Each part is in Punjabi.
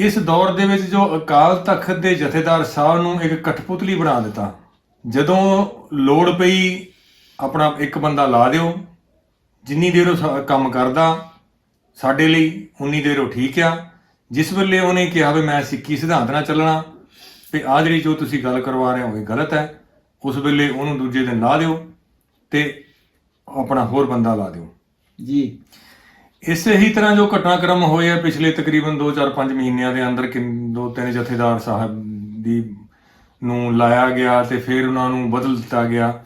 ਇਸ ਦੌਰ ਦੇ ਵਿੱਚ ਜੋ ਅਕਾਲ ਤਖਤ ਦੇ ਜਥੇਦਾਰ ਸਾਹਿਬ ਨੂੰ ਇੱਕ ਕਠਪੁਤਲੀ ਬਣਾ ਦਿੱਤਾ, ਜਦੋਂ ਲੋੜ ਪਈ ਆਪਣਾ ਇੱਕ ਬੰਦਾ ਲਾ ਦਿਓ, ਜਿੰਨੀ ਦੇਰ ਉਹ ਸਾ- ਕੰਮ ਕਰਦਾ ਸਾਡੇ ਲਈ, ਉਨੀ ਦੇਰ ਉਹ ਠੀਕ ਆ। ਜਿਸ ਵੇਲੇ ਉਹਨੇ ਕਿਹਾ ਵੀ ਮੈਂ ਸਿੱਖੀ ਸਿਧਾਂਤ ਨਾਲ ਚੱਲਣਾ ਤੇ ਆ ਜਿਹੜੀ ਜੋ ਤੁਸੀਂ ਗੱਲ ਕਰਵਾ ਰਹੇ ਹੋ ਇਹ ਗਲਤ ਹੈ, ਉਸ ਵੇਲੇ ਉਹਨੂੰ ਦੂਜੇ ਦਿਨ ਲਾ ਦਿਓ ਤੇ ਆਪਣਾ ਹੋਰ ਬੰਦਾ ਲਾ ਦਿਓ। ਜੀ। ਇਸੇ ਹੀ ਤਰ੍ਹਾਂ ਜੋ ਘਟਨਾਕ੍ਰਮ ਹੋਏ ਆ ਪਿਛਲੇ ਤਕਰੀਬਨ 2-4-5 ਮਹੀਨਿਆਂ ਦੇ ਅੰਦਰ ਦੋ ਤਿੰਨ ਜਥੇਦਾਰ ਸਾਹਿਬ ਦੀ ਨੂੰ ਲਾਇਆ ਗਿਆ ਤੇ ਫਿਰ ਉਹਨਾਂ ਨੂੰ ਬਦਲ ਦਿੱਤਾ ਗਿਆ।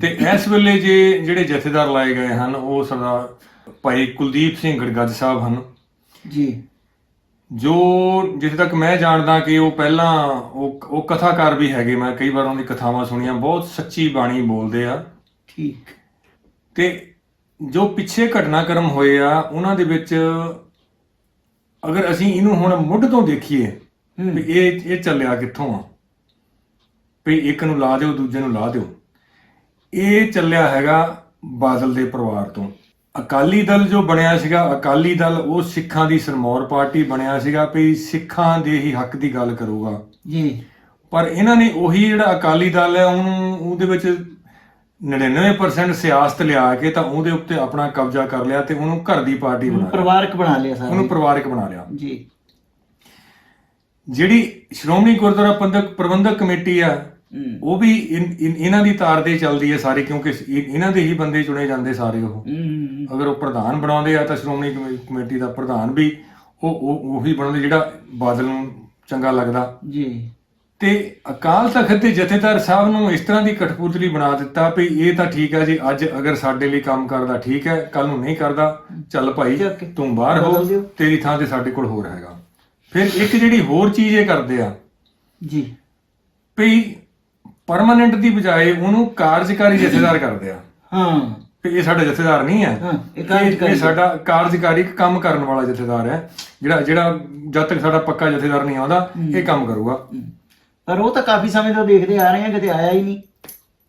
ਤੇ ਇਸ ਵੇਲੇ ਜੇ ਜਿਹੜੇ ਜਥੇਦਾਰ ਲਾਏ ਗਏ ਹਨ ਉਹ ਸਰਦਾਰ ਭਾਈ ਕੁਲਦੀਪ ਸਿੰਘ ਗੜਗੱਜ ਸਾਹਿਬ ਹਨ। ਜੀ। ਜੋ ਜਿੱਥੇ ਤੱਕ ਮੈਂ ਜਾਣਦਾ ਕਿ ਉਹ ਪਹਿਲਾਂ ਉਹ ਉਹ ਕਥਾਕਾਰ ਵੀ ਹੈਗੇ ਮੈਂ ਕਈ ਵਾਰ ਉਹਨਾਂ ਦੀ ਕਥਾਵਾਂ ਸੁਣੀਆਂ ਬਹੁਤ ਸੱਚੀ ਬਾਣੀ ਬੋਲਦੇ ਆ। ਠੀਕ। ਤੇ ਜੋ ਪਿੱਛੇ ਘਟਨਾਕ੍ਰਮ ਹੋਏ ਆ ਉਹਨਾਂ ਦੇ ਵਿੱਚ ਅਗਰ ਅਸੀਂ ਇਹਨੂੰ ਹੁਣ ਮੁੱਢ ਤੋਂ ਦੇਖੀਏ ਵੀ ਇਹ ਇਹ ਚੱਲਿਆ ਕਿੱਥੋਂ ਆ? ਵੀ ਇੱਕ ਨੂੰ ਲਾ ਦਿਓ ਦੂਜੇ ਨੂੰ ਲਾ ਦਿਓ। ਇਹ ਚੱਲਿਆ ਹੈਗਾ ਬਾਦਲ ਦੇ ਪਰਿਵਾਰ ਤੋਂ। ਅਕਾਲੀ ਦਲ ਜੋ ਬਣਿਆ ਸੀਗਾ ਅਕਾਲੀ ਦਲ ਉਹ ਸਿੱਖਾਂ ਦੀ ਸਰਮੌਰ ਪਾਰਟੀ ਬਣਿਆ ਸੀਗਾ ਵੀ ਸਿੱਖਾਂ ਦੇ ਹੀ ਹੱਕ ਦੀ ਗੱਲ ਕਰੂਗਾ। ਜੀ। ਪਰ ਇਹਨਾਂ ਨੇ ਉਹੀ ਜਿਹੜਾ ਅਕਾਲੀ ਦਲ ਹੈ ਉਹਨੂੰ ਉਹਦੇ ਵਿੱਚ 99% ਸਿਆਸਤ ਲਿਆ ਕੇ ਤਾਂ ਉਹਦੇ ਉੱਤੇ ਆਪਣਾ ਕਬਜ਼ਾ ਕਰ ਲਿਆ ਤੇ ਉਹਨੂੰ ਘਰ ਦੀ ਪਾਰਟੀ ਬਣਾ ਲਿਆ। ਪਰਿਵਾਰਕ ਬਣਾ ਲਿਆ ਸਾਰਾ ਉਹਨੂੰ ਪਰਿਵਾਰਕ ਬਣਾ ਲਿਆ। ਜੀ। ਜਿਹੜੀ ਸ਼੍ਰੋਮਣੀ ਗੁਰਦੁਆਰਾ ਪ੍ਰਬੰਧਕ ਪ੍ਰਬੰਧਕ ਕਮੇਟੀ ਆ ਹੂੰ। ਉਹ ਵੀ ਇਨ- ਇਨ- ਇਹਨਾਂ ਦੀ ਤਾਰ ਤੇ ਚੱਲਦੀ ਹੈ ਸਾਰੇ ਕਿਉਂਕਿ ਇਹ- ਇਹਨਾਂ ਦੇ ਹੀ ਬੰਦੇ ਚੁਣੇ ਜਾਂਦੇ ਸਾਰੇ ਉਹ। ਹੂੰ ਅਗਰ ਉਹ ਪ੍ਰਧਾਨ ਬਣਾਉਂਦੇ ਆ ਤਾਂ ਸ਼੍ਰੋਮਣੀ ਕਮੇ- ਕਮੇਟੀ ਦਾ ਪ੍ਰਧਾਨ ਵੀ ਉਹ ਉਹ ਉਹੀ ਬਣਾਉਂਦੇ ਜਿਹੜਾ ਬਾਦਲ ਨੂੰ ਚੰਗਾ ਲੱਗਦਾ। ਜੀ। ਤੇ ਅਕਾਲ ਤਖਤ ਦੇ ਜਥੇਦਾਰ ਸਾਹਿਬ ਨੂੰ ਇਸ ਤਰ੍ਹਾਂ ਦੀ ਕਠਪੁਤਲੀ ਬਣਾ ਦਿੱਤਾ ਵੀ ਇਹ ਤਾਂ ਠੀਕ ਹੈ ਜੀ ਅੱਜ ਅਗਰ ਸਾਡੇ ਲਈ ਕੰਮ ਕਰਦਾ ਠੀਕ ਹੈ ਕੱਲ ਨੂੰ ਨਹੀਂ ਕਰਦਾ ਚੱਲ ਭਾਈ ਤੂੰ ਬਾਹਰ ਹੋ। ਤੇਰੀ ਥਾਂ ਤੇ ਸਾਡੇ ਕੋਲ ਹੋਰ ਹੈਗਾ। ਫਿਰ ਇੱਕ ਜਿਹੜੀ ਹੋਰ ਚੀਜ਼ ਇਹ ਕਰਦੇ ਆ ਜੀ। ਵੀ ਪਰਮਾਨੈਂਟ ਦੀ ਬਜਾਏ ਉਹਨੂੰ ਕਾਰਜਕਾਰੀ ਜਥੇਦਾਰ ਕਰਦੇ ਆ। ਹਾਂ। ਇਹ ਸਾਡਾ ਜਥੇਦਾਰ ਨਹੀਂ ਹੈ। ਇਹ ਸਾਡਾ ਕਾਰਜਕਾਰੀ ਕੰਮ ਕਰਨ ਵਾਲਾ ਜਥੇਦਾਰ ਹੈ। ਜਿਹੜਾ ਜਿਹੜਾ ਜਦ ਤੱਕ ਸਾਡਾ ਪੱਕਾ ਜਥੇਦਾਰ ਨਹੀਂ ਆਉਂਦਾ ਇਹ ਕੰਮ ਕਰੂਗਾ। ਪਰ ਉਹ ਤਾਂ ਕਾਫੀ ਸਮੇਂ ਤੋਂ ਦੇਖਦੇ ਆ ਰਹੇ ਆ ਕਿਤੇ ਆਇਆ ਹੀ ਨਹੀਂ।